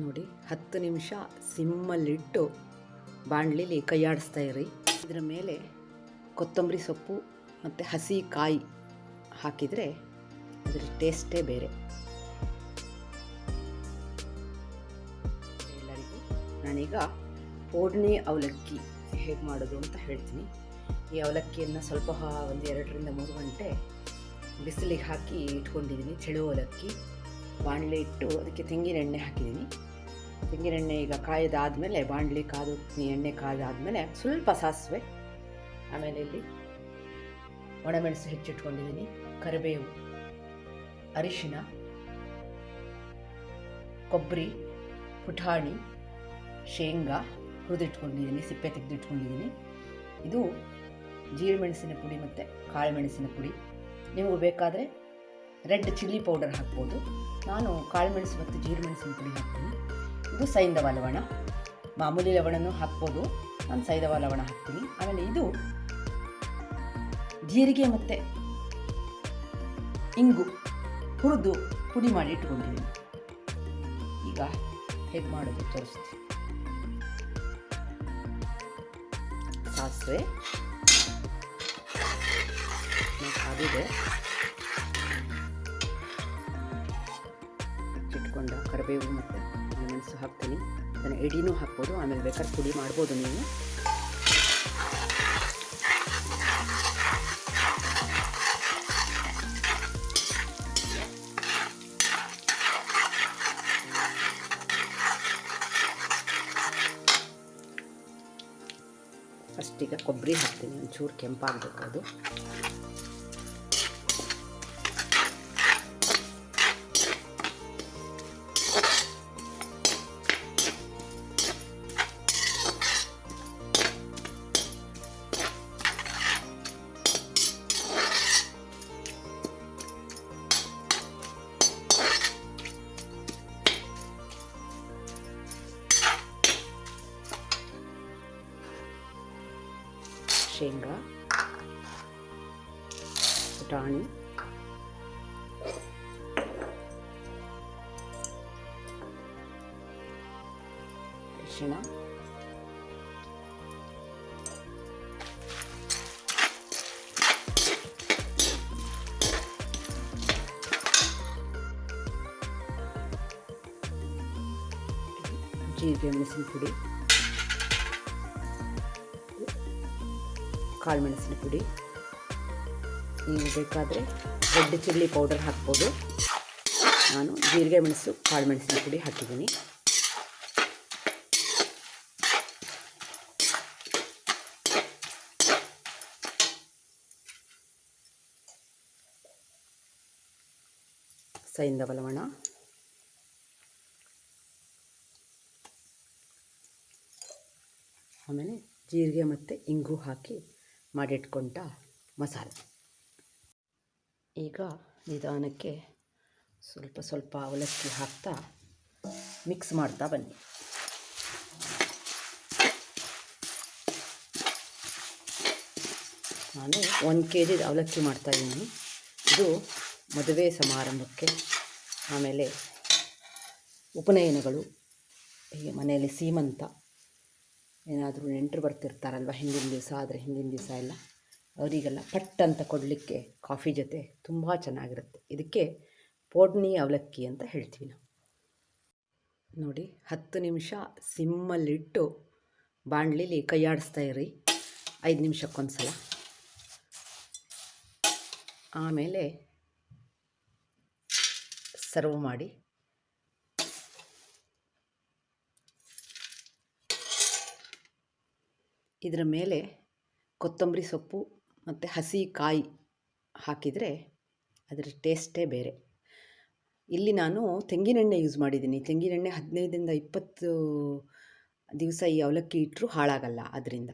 ನೋಡಿ, ಹತ್ತು ನಿಮಿಷ ಸಿಮ್ಮಲ್ಲಿಟ್ಟು ಬಾಣಲಿಲಿ ಕೈಯಾಡಿಸ್ತಾ ಇರಿ. ಇದರ ಮೇಲೆ ಕೊತ್ತಂಬರಿ ಸೊಪ್ಪು ಮತ್ತು ಹಸಿ ಕಾಯಿ ಹಾಕಿದರೆ ಅದರ ಟೇಸ್ಟೇ ಬೇರೆ. ಎಲ್ಲರಿಗೂ ನಾನೀಗ ಫೋಡ್ನಿ ಅವಲಕ್ಕಿ ಹೇಗೆ ಮಾಡೋದು ಅಂತ ಹೇಳ್ತೀನಿ. ಈ ಅವಲಕ್ಕಿಯನ್ನು ಸ್ವಲ್ಪ ಒಂದು ಎರಡರಿಂದ ಮೂರು ಗಂಟೆ ಬಿಸಿಲಿಗೆ ಹಾಕಿ ಇಟ್ಕೊಂಡಿದ್ದೀನಿ ಚೆಳು ಅವಲಕ್ಕಿ. ಬಾಣಲೆ ಇಟ್ಟು ಅದಕ್ಕೆ ತೆಂಗಿನ ಎಣ್ಣೆ ಹಾಕಿದ್ದೀನಿ. ತೆಂಗಿನ ಎಣ್ಣೆ ಈಗ ಕಾಯ್ದಾದ್ಮೇಲೆ, ಬಾಣಲಿ ಕಾದು ಎಣ್ಣೆ ಕಾದಾದ್ಮೇಲೆ ಸ್ವಲ್ಪ ಸಾಸಿವೆ, ಆಮೇಲೆ ಇಲ್ಲಿ ಒಣಮೆಣಸು ಹೆಚ್ಚಿಟ್ಕೊಂಡಿದ್ದೀನಿ, ಕರಿಬೇವು ಅರಿಶಿನ ಕೊಬ್ಬರಿ, ಪುಟಾಣಿ, ಶೇಂಗಾ ಹುರಿದಿಟ್ಕೊಂಡಿದ್ದೀನಿ, ಸಿಪ್ಪೆ ತೆಗೆದಿಟ್ಕೊಂಡಿದ್ದೀನಿ. ಇದು ಜೀರಿಮೆಣಸಿನ ಪುಡಿ ಮತ್ತು ಕಾಳುಮೆಣಸಿನ ಪುಡಿ. ನಿಮಗೆ ಬೇಕಾದರೆ ರೆಡ್ ಚಿಲ್ಲಿ ಪೌಡರ್ ಹಾಕ್ಬೋದು. ನಾನು ಕಾಳುಮೆಣಸು ಮತ್ತು ಜೀರಿಮೆಣಸಿನ ಪುಡಿ ಹಾಕ್ತೀನಿ. ಇದು ಸೈಂಧವ ಲವಣ. ಮಾಮೂಲಿ ಲವಣನೂ ಹಾಕ್ಬೋದು. ನಾನು ಸೈಂಧವ ಲವಣ ಹಾಕ್ತೀನಿ. ಆಮೇಲೆ ಇದು ಜೀರಿಗೆ ಮತ್ತು ಇಂಗು ಹುರಿದು ಪುಡಿ ಮಾಡಿ ಇಟ್ಕೊಂಡಿದ್ದೀನಿ ಈಗ ಹೇಗೆ ಮಾಡೋದು ತೋರಿಸ್ತೀನಿ. ಸಾಸಿವೆ. ಕಾದಿದೆ ಇಟ್ಕೊಂಡ ಕರಿಬೇವು ಮತ್ತು ಮೆಣಸು ಹಾಕ್ತೀನಿ. ಅದನ್ನು ಇಡೀನೂ ಹಾಕ್ಬೋದು, ಆಮೇಲೆ ಬೇಕಾದ್ರೆ ಪುಡಿ ಮಾಡ್ಬೋದು ನೀವು. ಫಸ್ಟಿಗೆ ಕೊಬ್ಬರಿ ಹಾಕ್ತೀನಿ, ಒಂಚೂರು ಕೆಂಪಾಗಬೇಕು ಅದು. ಶೇಂಗಾ ಪುಟಾಣಿ ಅರಿಶಿಣ ಜೀರಿಗೆ ಮೆಣಸಿನ ಪುಡಿ ಕಾಳುಮೆಣಸಿನ ಪುಡಿ. ನೀವು ಬೇಕಾದರೆ ರೆಡ್ ಚಿಲ್ಲಿ ಪೌಡರ್ ಹಾಕ್ಬೋದು. ನಾನು ಜೀರಿಗೆ ಮೆಣಸು ಕಾಳುಮೆಣಸಿನ ಪುಡಿ ಹಾಕಿದ್ದೀನಿ. ಸೈಂದ ಬಲವಣ ಆಮೇಲೆ ಜೀರಿಗೆ ಮತ್ತು ಇಂಗು ಹಾಕಿ ಮಾಡಿಟ್ಕೊಂಡ ಮಸಾಲೆ. ಈಗ ನಿಧಾನಕ್ಕೆ ಸ್ವಲ್ಪ ಸ್ವಲ್ಪ ಅವಲಕ್ಕಿ ಹಾಕ್ತಾ ಮಿಕ್ಸ್ ಮಾಡ್ತಾ ಬನ್ನಿ. ನಾನು ಒಂದು ಕೆ ಜಿ ಅವಲಕ್ಕಿ ಮಾಡ್ತಾಯಿದ್ದೀನಿ ಇದು ಮದುವೆ ಸಮಾರಂಭಕ್ಕೆ ಆಮೇಲೆ ಉಪನಯನಗಳು, ಹೀಗೆ ಮನೆಯಲ್ಲಿ ಸೀಮಂತ ಏನಾದರೂ ನೆಂಟರು ಬರ್ತಿರ್ತಾರಲ್ವ ಹಿಂದಿನ ದಿವಸ, ಆದರೆ ಹಿಂದಿನ ದಿವಸ ಎಲ್ಲ, ಅವರಿಗೆಲ್ಲ ಪಟ್ ಅಂತ ಕೊಡಲಿಕ್ಕೆ ಕಾಫಿ ಜೊತೆ ತುಂಬ ಚೆನ್ನಾಗಿರುತ್ತೆ. ಇದಕ್ಕೆ ಪೋಡ್ನಿ ಅವಲಕ್ಕಿ ಅಂತ ಹೇಳ್ತೀವಿ ನಾವು. ನೋಡಿ, ಹತ್ತು ನಿಮಿಷ ಸಿಮ್ಮಲ್ಲಿಟ್ಟು ಬಾಣಲಿಲಿ ಕೈಯಾಡಿಸ್ತಾ ಇರಿ. ಐದು ನಿಮಿಷಕ್ಕೊಂದು ಸಲ ಆಮೇಲೆ ಸರ್ವ್ ಮಾಡಿ. ಇದರ ಮೇಲೆ ಕೊತ್ತಂಬರಿ ಸೊಪ್ಪು ಮತ್ತು ಹಸಿ ಕಾಯಿ ಹಾಕಿದರೆ ಅದರ ಟೇಸ್ಟೇ ಬೇರೆ. ಇಲ್ಲಿ ನಾನು ತೆಂಗಿನೆಣ್ಣೆ ಯೂಸ್ ಮಾಡಿದ್ದೀನಿ. ತೆಂಗಿನೆಣ್ಣೆ ಹದಿನೈದರಿಂದ ಇಪ್ಪತ್ತು ದಿವಸ ಈ ಅವಲಕ್ಕಿ ಇಟ್ಟರೂ ಹಾಳಾಗಲ್ಲ ಅದರಿಂದ.